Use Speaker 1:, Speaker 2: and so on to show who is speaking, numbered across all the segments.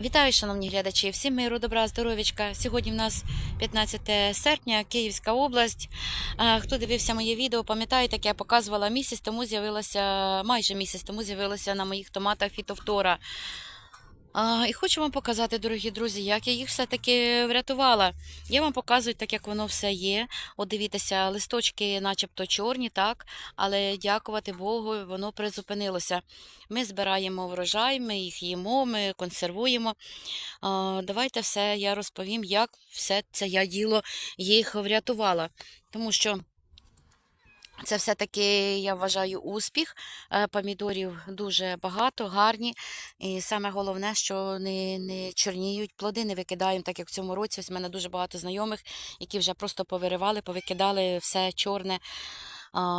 Speaker 1: Вітаю, шановні глядачі! Всім миру, добра, здоров'ячка. Сьогодні в нас 15 серпня, Київська область. Хто дивився моє відео, пам'ятаєте, як я показувала місяць, тому з'явилася майже місяць тому з'явилася на моїх томатах фітофтора. А, і хочу вам показати, дорогі друзі, як я їх все-таки врятувала. Я вам показую, так як воно все є. От дивіться, листочки начебто чорні, так, але дякувати Богу, воно призупинилося. Ми збираємо врожай, ми їх їмо, ми консервуємо. А, давайте все я розповім, як все це я діло їх врятувала. Тому що це все-таки, я вважаю, успіх. Е, Помідорів дуже багато, гарні. І саме головне, що не, не чорніють плоди, не викидаємо, так як в цьому році. Ось в мене дуже багато знайомих, які вже просто повиривали, повикидали все чорне.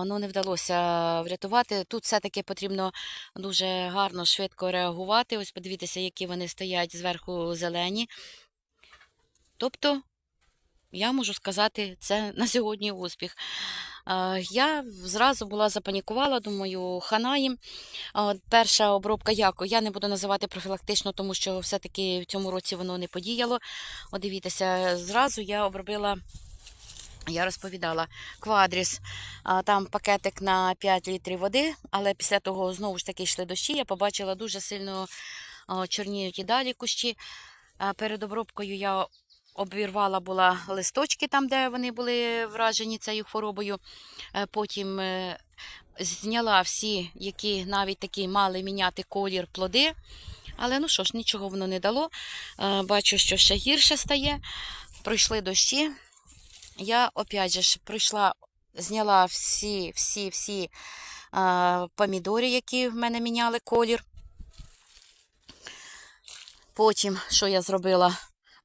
Speaker 1: Ну, не вдалося врятувати. Тут все-таки потрібно дуже гарно, швидко реагувати. Ось подивіться, які вони стоять зверху зелені. Тобто, я можу сказати, це на сьогодні успіх. Е, Я зразу була запанікувала, думаю, хана їм. Перша обробка яко. Я не буду називати профілактично, тому що все-таки в цьому році воно не подіяло. От дивіться, зразу я обробила. Я розповідала квадріс, там пакетик на 5 літрів води, але після того знову ж таки йшли дощі. Я побачила дуже сильно чорніють і далі кущі. Перед обробкою я обірвала була листочки там, де вони були вражені цією хворобою. Е, Потім е, зняла всі, які навіть такі мали міняти колір плоди. Але ну що ж, нічого воно не дало. Е, Бачу, що ще гірше стає. Пройшли дощі. Я опять же ж прийшла, зняла всі, всі, всі помідори, які в мене міняли колір. Потім, що я зробила?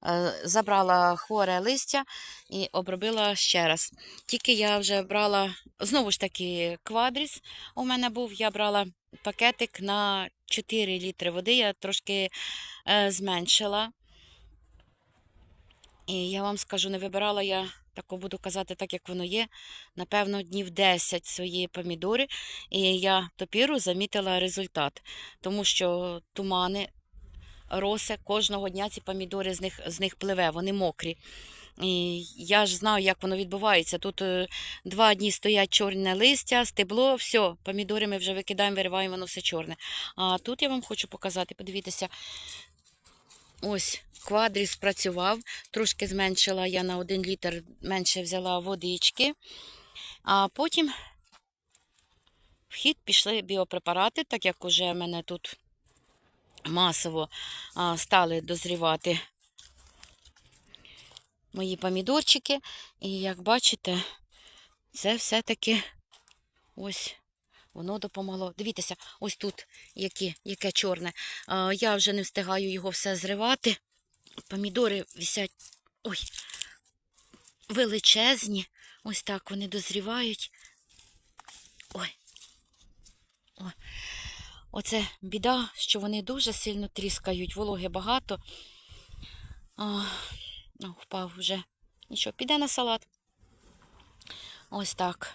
Speaker 1: Е, Забрала хворе листя і обробила ще раз. Тільки я вже брала, знову ж таки, квадріс у мене був, я брала пакетик на 4 літри води, я трошки е, зменшила. І я вам скажу, не вибирала я, тако буду казати, так як воно є, напевно, днів 10 свої помідори. І я топіру замітила результат, тому що тумани, роси, кожного дня ці помідори з них, з них пливе, вони мокрі. І я ж знаю, як воно відбувається. Тут е, два дні стоять чорне листя, стебло, все, помідори ми вже викидаємо, вириваємо, воно все чорне. А тут я вам хочу показати, подивіться, Ось квадріс спрацював, трошки зменшила я на 1 літр менше взяла водички. А потім в хід пішли біопрепарати, так як уже мене тут масово стали дозрівати мої помідорчики. І як бачите, це все-таки ось Воно допомогло. Дивіться, ось тут яке, яке чорне. Я вже не встигаю його все зривати. Помідори висять ой, величезні. Ось так вони дозрівають. Ой. Оце біда, що вони дуже сильно тріскають, вологи багато. А, ну, впав вже. Нічого, піде на салат. Ось так.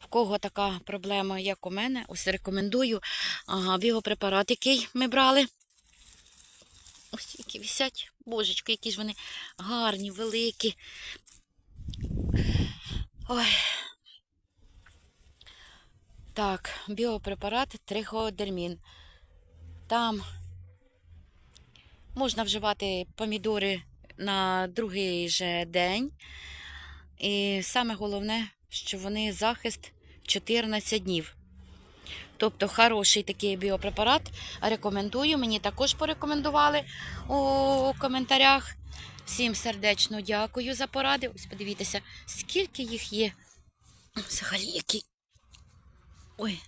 Speaker 1: В кого така проблема, як у мене, ось рекомендую ага, біопрепарат, який ми брали. Ось які висять. Божечки, які ж вони гарні, великі. Ой. Так, біопрепарат триходермін. Там можна вживати помідори на другий же день. І саме головне, що вони захист 14 днів. Тобто хороший такий біопрепарат. Рекомендую. Мені також порекомендували у коментарях. Всім сердечно дякую за поради. Ось подивіться, скільки їх є. Взагалі який. Ой,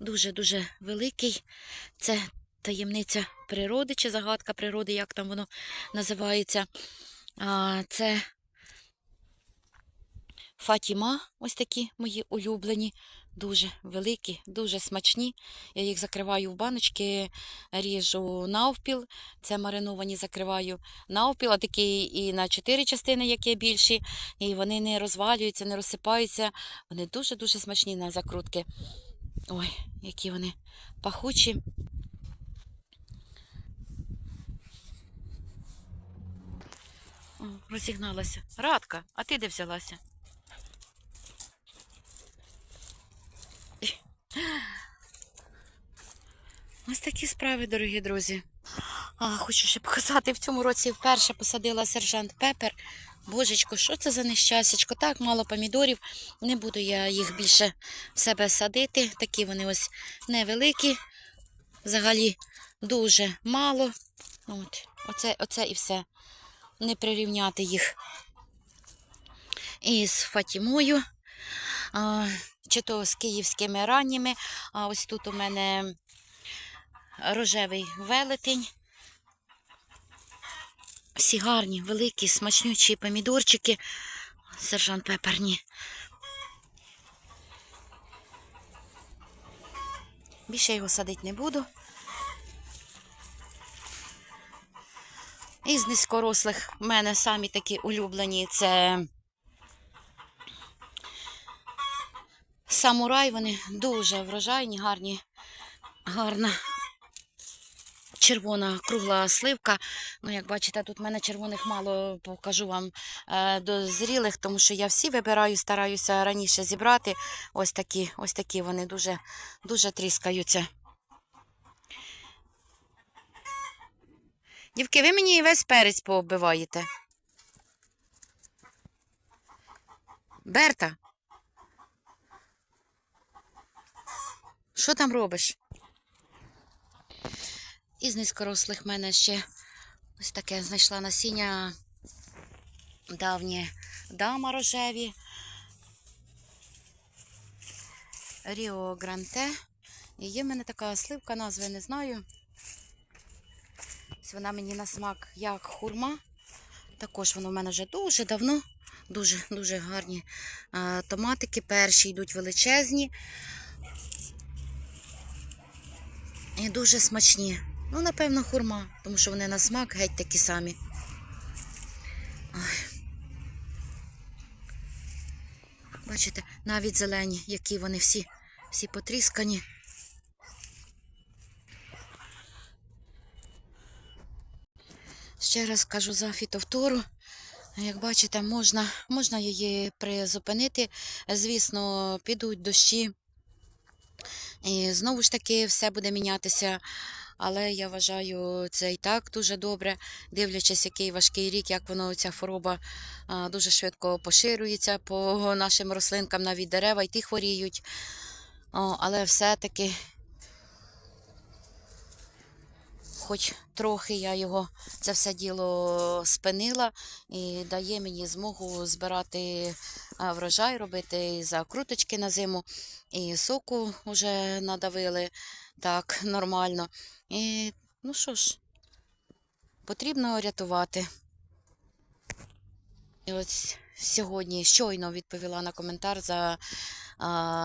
Speaker 1: дуже-дуже великий. Це таємниця природи чи загадка природи, як там воно називається. А, Це Фатіма, ось такі мої улюблені, дуже великі, дуже смачні. Я їх закриваю в баночки, ріжу навпіл. Це мариновані закриваю навпіл, а такі і на чотири частини, які більші, і вони не розвалюються, не розсипаються. Вони дуже-дуже смачні на закрутки. Ой, які вони пахучі. розігналася. Радка, а ти де взялася? Ось такі справи, дорогі друзі. А, хочу ще показати, в цьому році вперше посадила сержант Пепер. Божечко, що це за нещастячко? Так, мало помідорів. Не буду я їх більше в себе садити. Такі вони ось невеликі. Взагалі дуже мало. От, оце, оце і все. Не прирівняти їх із Фатімою, а, чи то з київськими ранніми. А ось тут у мене рожевий велетень. Всі гарні, великі, смачнючі помідорчики. Сержант Пеперні. Більше його садити не буду. Із низькорослих в мене самі такі улюблені це самурай. Вони дуже врожайні, гарні, гарна червона кругла сливка. Ну, як бачите, тут в мене червоних мало покажу вам е, до зрілих, тому що я всі вибираю, стараюся раніше зібрати. Ось такі, ось такі вони дуже, дуже тріскаються. Дівки, ви мені весь перець пооббиваєте. Берта. Що там робиш? Із низькорослих в мене ще ось таке знайшла насіння давнє дама рожеві. Ріо Гранте. І є в мене така сливка, назви не знаю. Ось Вона мені на смак як хурма. Також воно в мене вже дуже давно. Дуже дуже гарні а, томатики. Перші йдуть величезні. І дуже смачні. Ну, напевно, хурма, тому що вони на смак геть такі самі. Ой. Бачите, навіть зелені, які вони всі, всі потріскані. Ще раз кажу за фітовтору. Як бачите, можна, можна її призупинити. Звісно, підуть дощі. І знову ж таки все буде мінятися. Але я вважаю це і так дуже добре, дивлячись, який важкий рік, як воно ця хвороба дуже швидко поширюється по нашим рослинкам, навіть дерева і ті хворіють. Але все-таки, хоч трохи я його це все діло спинила і дає мені змогу збирати врожай, робити закруточки на зиму, і соку вже надавили так нормально. І ну що ж, потрібно рятувати. І ось сьогодні щойно відповіла на коментар за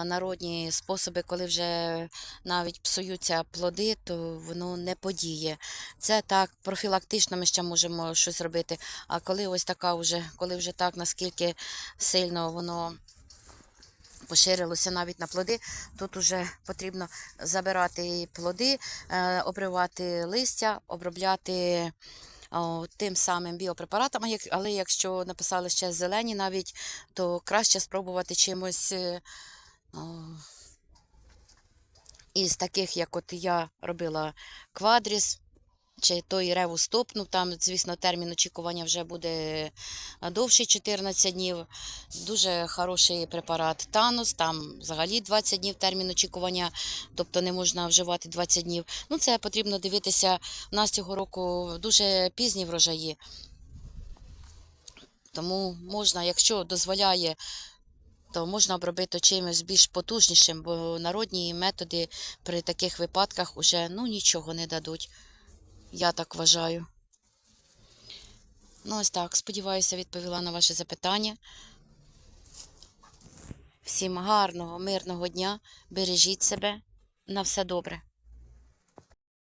Speaker 1: народні способи, коли вже навіть псуються плоди, то воно не подіє. Це так, профілактично ми ще можемо щось робити. А коли ось така вже, коли вже так, наскільки сильно воно поширилося навіть на плоди. Тут вже потрібно забирати плоди, е, обривати листя, обробляти тим самим біопрепаратом. Але якщо написали ще зелені навіть, то краще спробувати чимось. е, Із таких, як от я робила квадріс, чи той ревус топ, ну там, звісно, термін очікування вже буде довший 14 днів. Дуже хороший препарат Танус, там взагалі 20 днів термін очікування, тобто не можна вживати 20 днів. Ну, це потрібно дивитися. У нас цього року дуже пізні врожаї. Тому можна, якщо дозволяє, то можна обробити чимось більш потужнішим, бо народні методи при таких випадках уже ну, нічого не дадуть. Я так вважаю. Ну, ось так. Сподіваюся, відповіла на ваше запитання. Всім гарного, мирного дня. Бережіть себе. На все добре.